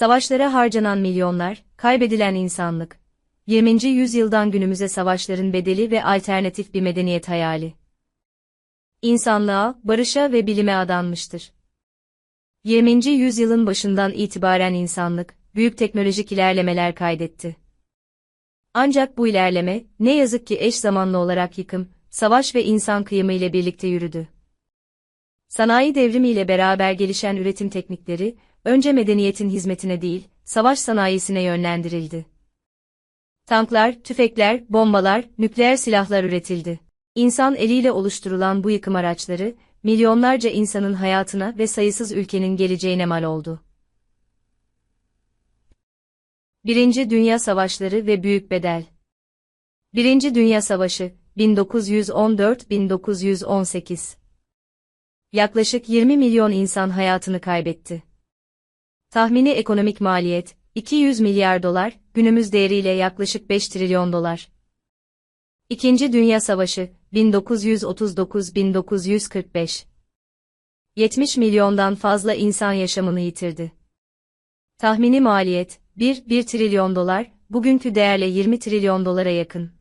Savaşlara harcanan milyonlar, kaybedilen insanlık. 20. yüzyıldan günümüze savaşların bedeli ve alternatif bir medeniyet hayali. İnsanlığa, barışa ve bilime adanmıştır. 20. yüzyılın başından itibaren insanlık, büyük teknolojik ilerlemeler kaydetti. Ancak bu ilerleme, ne yazık ki eş zamanlı olarak yıkım, savaş ve insan kıyımı ile birlikte yürüdü. Sanayi devrimi ile beraber gelişen üretim teknikleri, önce medeniyetin hizmetine değil, savaş sanayisine yönlendirildi. Tanklar, tüfekler, bombalar, nükleer silahlar üretildi. İnsan eliyle oluşturulan bu yıkım araçları, milyonlarca insanın hayatına ve sayısız ülkenin geleceğine mal oldu. Birinci Dünya Savaşları ve Büyük Bedel Birinci Dünya Savaşı, 1914-1918 Yaklaşık 20 milyon insan hayatını kaybetti. Tahmini ekonomik maliyet, 200 milyar dolar, günümüz değeriyle yaklaşık 5 trilyon dolar. İkinci Dünya Savaşı, 1939-1945 70 milyondan fazla insan yaşamını yitirdi. Tahmini maliyet, 1, 1 trilyon dolar, bugünkü değerle 20 trilyon dolara yakın.